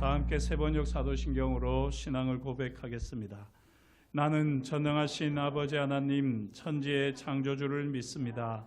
다 함께 세번역 사도신경으로 신앙을 고백하겠습니다. 나는 전능하신 아버지 하나님 천지의 창조주를 믿습니다.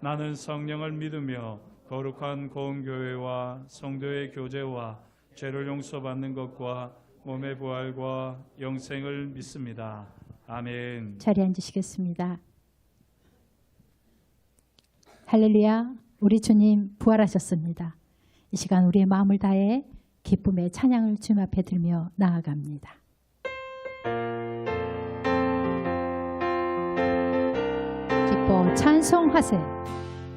나는 성령을 믿으며 거룩한 고은 교회와 성도의 교제와 죄를 용서받는 것과 몸의 부활과 영생을 믿습니다. 아멘. 자리에 앉으시겠습니다. 할렐루야, 우리 주님 부활하셨습니다. 이 시간 우리의 마음을 다해 기쁨의 찬양을 주님 앞에 들며 나아갑니다. 찬송하세.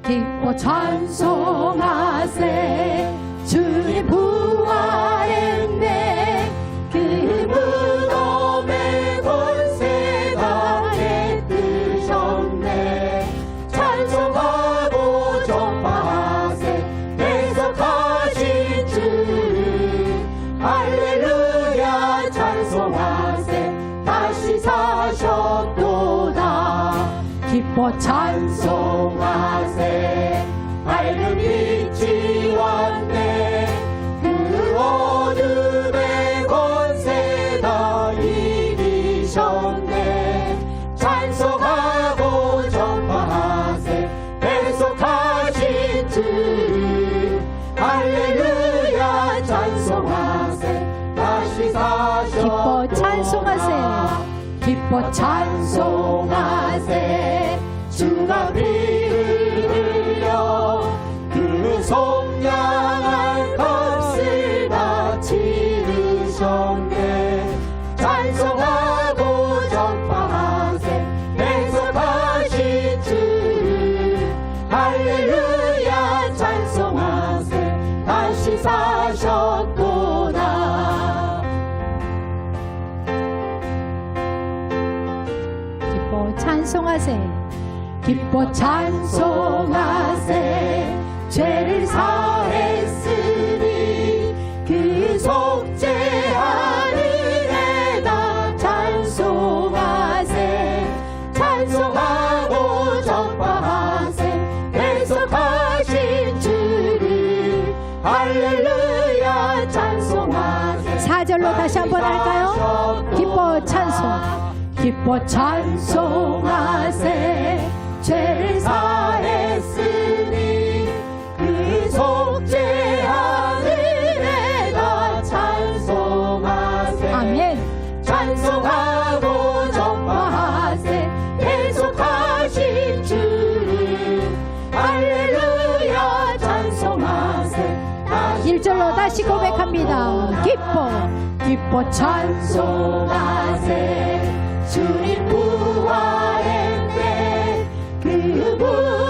기뻐 찬송하세. 주님 부 찬송하세. 기뻐 찬송하세. 주 기뻐 찬송하세. 죄를 사했으니 그 속죄 하늘에다 찬송하세. 찬송하고 전파하세. 배속하신 주를. 할렐루야 찬송하세. 사절로 다시 한번 할까요? 기뻐 찬송. 기뻐 찬송하세 1절로 다시 고백합니다. 기뻐 기뻐 찬송하세. 주님 부활했네. 그무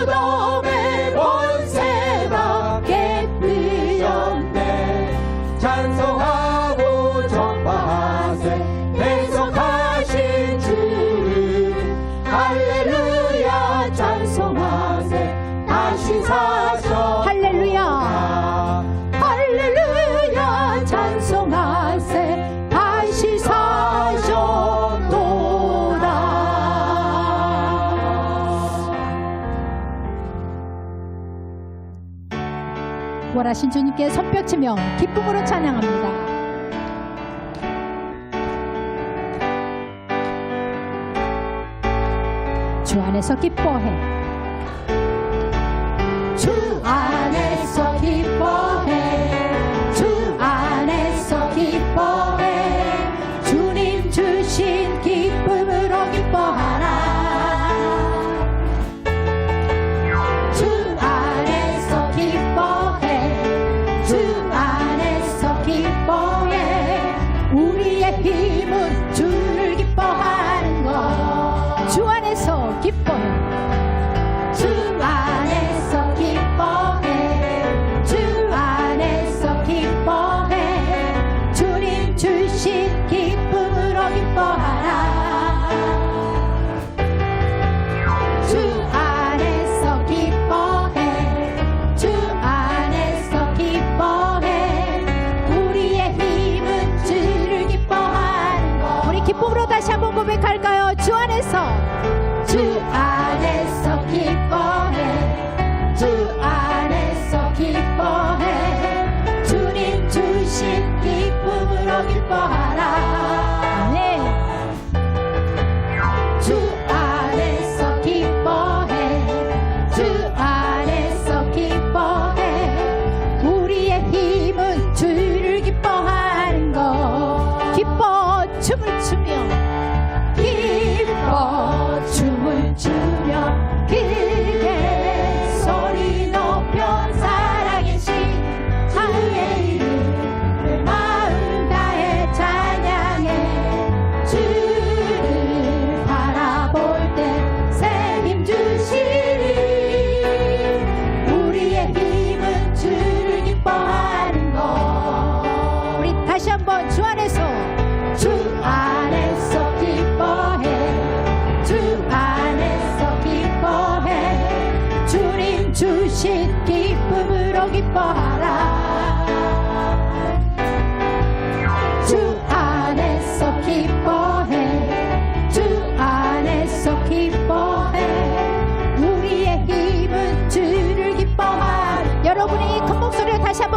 부활하신 주님께 손뼉치며 기쁨으로 찬양합니다. 주 안에서 기뻐해. 주 안에서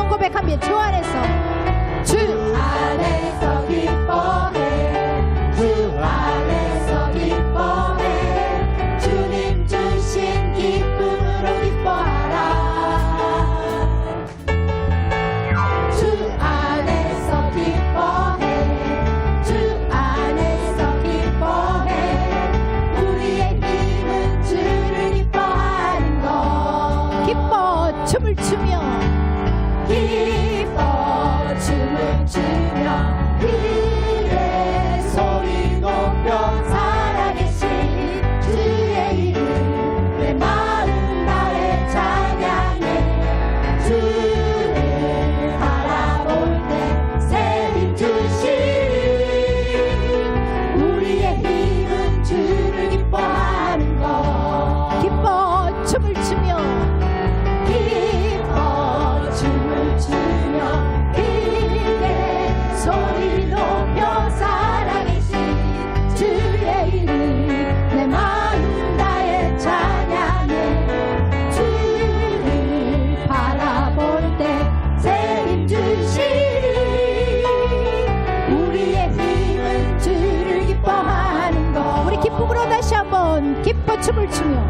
고백합니다. 주 안에서 주 안에서 기뻐해 춤을 추며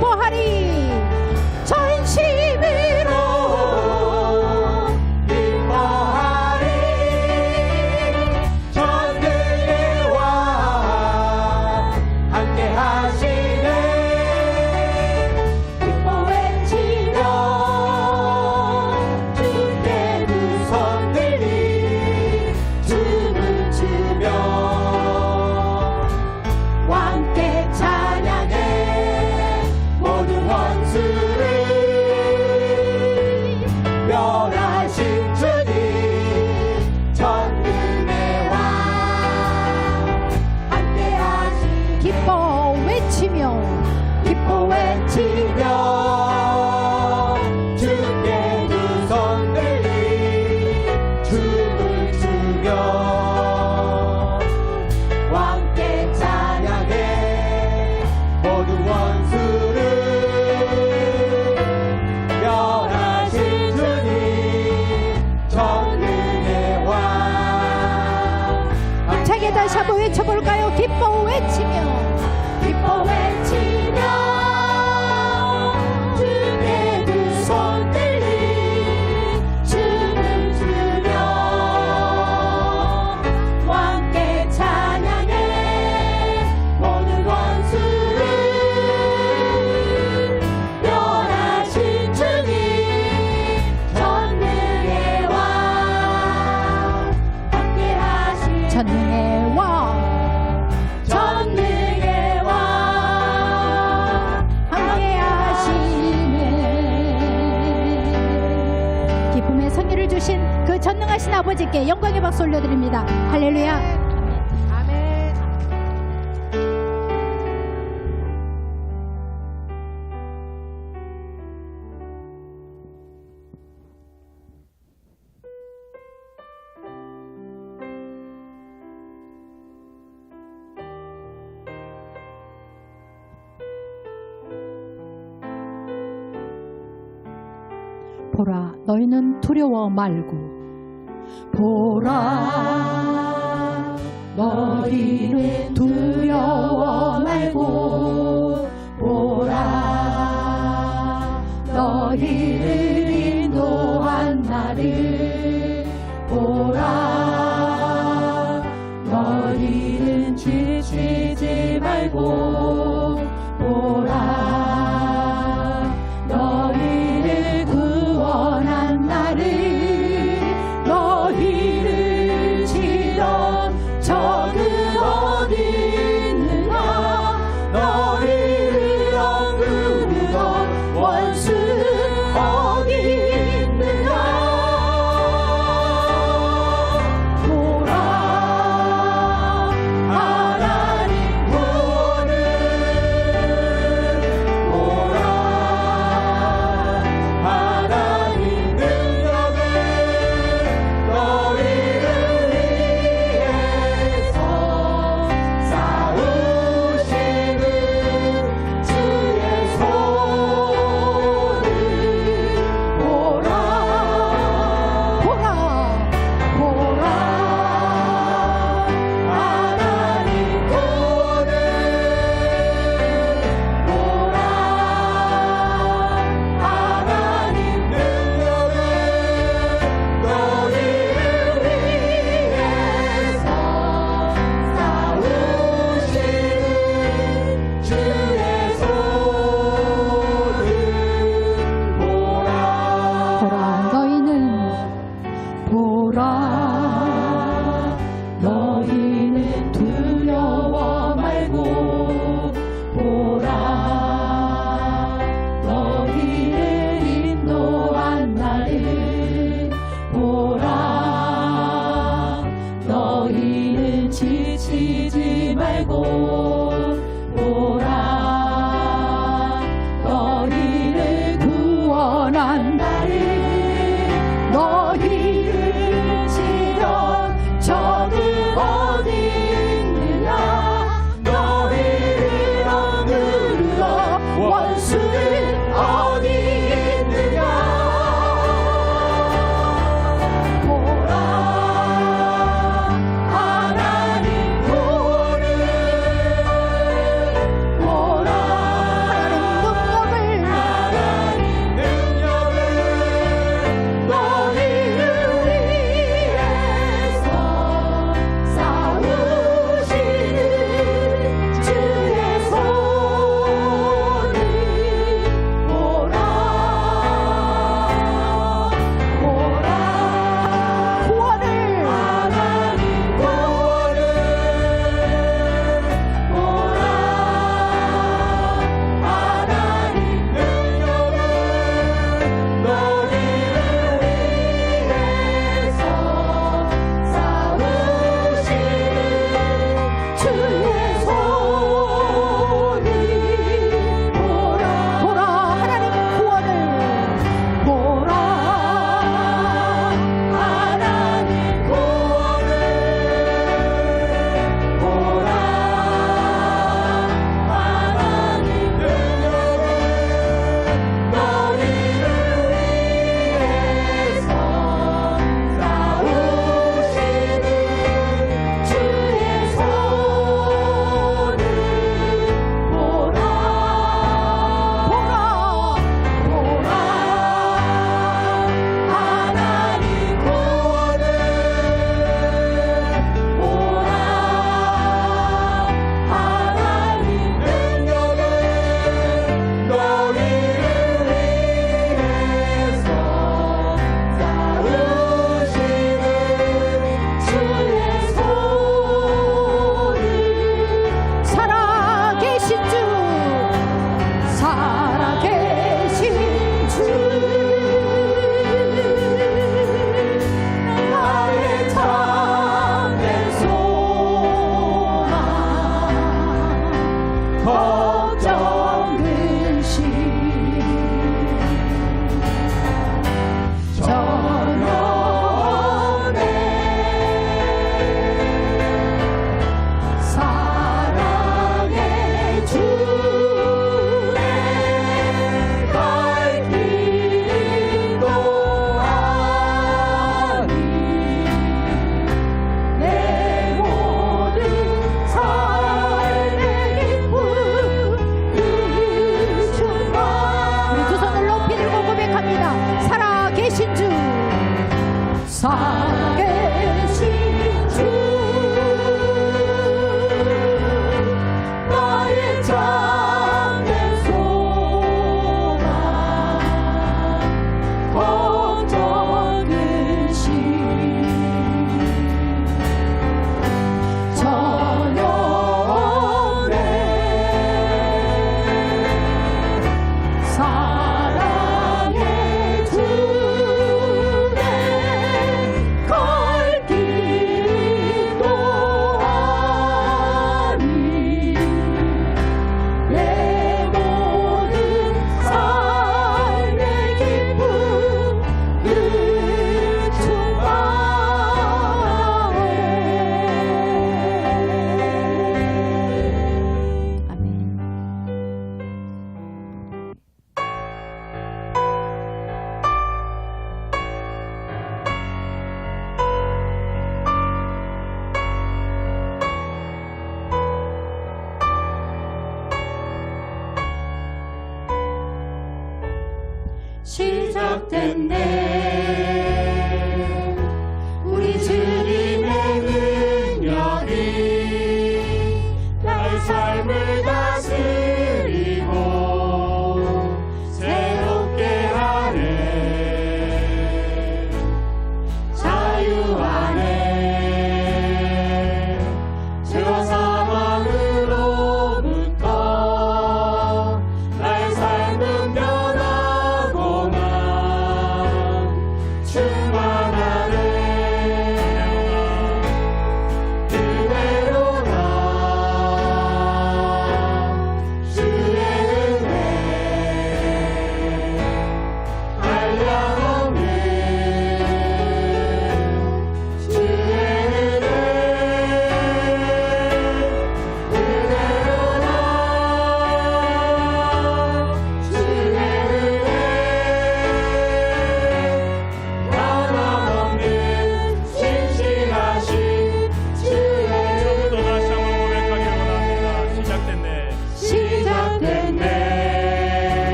porraria. 보라 너희는 두려워 말고. 보라 너희는 두려워 말고. 보라 너희를 인도한 나를. 보라 너희는 지치지 말고. Yahweh.